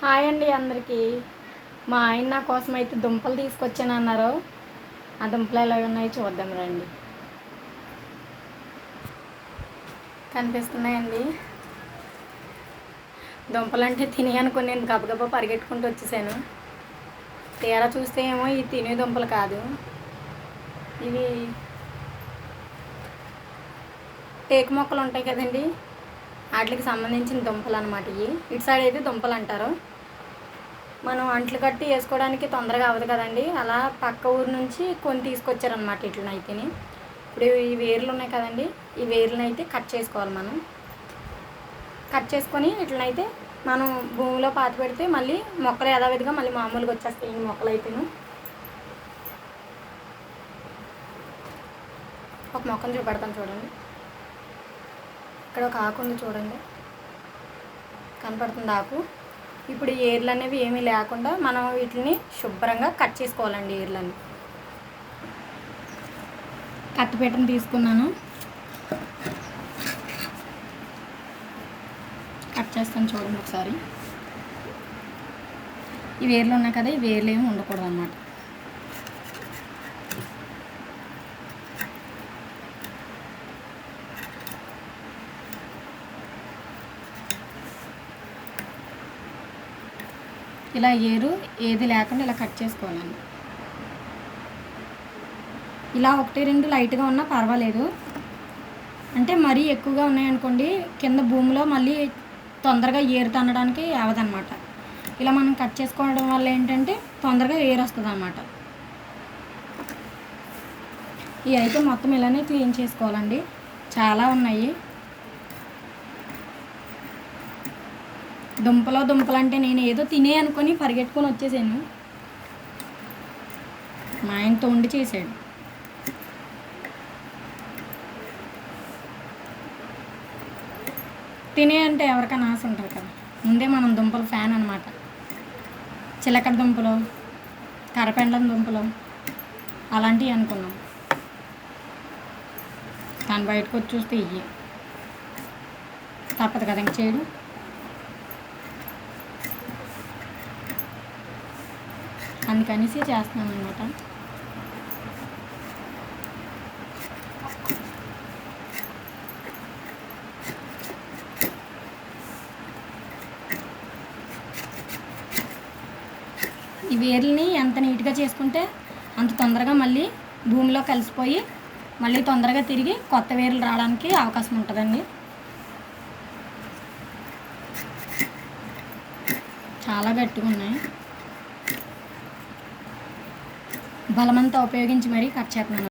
Hi అండి అందరికీ. మా ఆయన నా కోసం అయితే దుంపలు తీసుకొచ్చాను అన్నారు ఆ దుంపలు ఎలా ఉన్నాయో చూద్దాం రండి. కనిపిస్తున్నాయండి. దుంపలు అంటే తిని అనుకుని నేను గబగబా పరిగెట్టుకుంటూ వచ్చేసాను. తీరా చూస్తే ఏమో ఈ తినే దుంపలు కాదు. ఇవి టేకు మొక్కలు ఉంటాయి కదండి. వాటికి సంబంధించిన దుంపలు అనమాట ఇవి. ఇటు సైడ్ అయితే దుంపలు అంటారు. మనం అంట్లు కట్టి వేసుకోవడానికి తొందరగా అవ్వదు కదండి. అలా పక్క ఊరు నుంచి కొన్ని తీసుకొచ్చారనమాట ఇట్లని అయితేని ఇప్పుడు ఈ వేర్లు ఉన్నాయి కదండి. ఈ వేర్లను అయితే కట్ చేసుకోవాలి మనం. కట్ చేసుకొని ఇట్లనైతే మనం భూమిలో పాతి పెడితే మళ్ళీ మొక్కలు యథావిధిగా మళ్ళీ మామూలుగా వచ్చేస్తాయి ఈ మొక్కలు అయితేను. ఒక మొక్కను చూపెడతాను చూడండి. ఇక్కడ ఒక ఆకు ఉంది చూడండి. కనపడుతుంది ఆకు. ఇప్పుడు ఈ ఏర్లు అనేవి ఏమీ లేకుండా మనం వీటిని శుభ్రంగా కట్ చేసుకోవాలండి ఏర్లని. కత్తిపీటను తీసుకున్నాను. కట్ చేస్తాను చూడండి ఒకసారి. ఈ వేర్లు ఉన్నాయి కదా ఈ వేర్లు ఏమి ఉండకూడదు అన్నమాట ఇలా ఏరు ఏది లేకుండా ఇలా కట్ చేసుకోవాలండి. ఇలా ఒకటి రెండు లైట్గా ఉన్నా పర్వాలేదు. అంటే మరీ ఎక్కువగా ఉన్నాయనుకోండి కింద భూమిలో మళ్ళీ తొందరగా ఏరు తనడానికి అవదనమాట ఇలా మనం కట్ చేసుకోవడం వల్ల ఏంటంటే తొందరగా ఏరు వస్తుంది అనమాట ఇవి అయితే మొత్తం ఇలానే క్లీన్ చేసుకోవాలండి. చాలా ఉన్నాయి. దుంపలో దుంపలు అంటే నేను ఏదో తినే అనుకొని పరిగెట్టుకొని వచ్చేసాను. మా ఆయనతో ఉండి చేశాడు. తినే అంటే ఎవరికైనా ఆశ ఉంటుంది కదా. ముందే మనం దుంపలు ఫ్యాన్ అనమాట చిలకడ దుంపలు కరపెండం దుంపలు అలాంటివి అనుకున్నాం. దాన్ని బయటకు వచ్చి చూస్తే ఇవి తప్పదు కదా ఇంక చేయడం. అందుకనేసి చేస్తున్నాను అనమాట ఈ వేర్లని ఎంత నీట్గా చేసుకుంటే అంత తొందరగా మళ్ళీ భూమిలో కలిసిపోయి మళ్ళీ తొందరగా తిరిగి కొత్త వేర్లు రావడానికి అవకాశం ఉంటుందండి. చాలా గట్టిగా ఉన్నాయి బలమంతా ఉపయోగించి మరీ కట్ చేస్తున్నాను.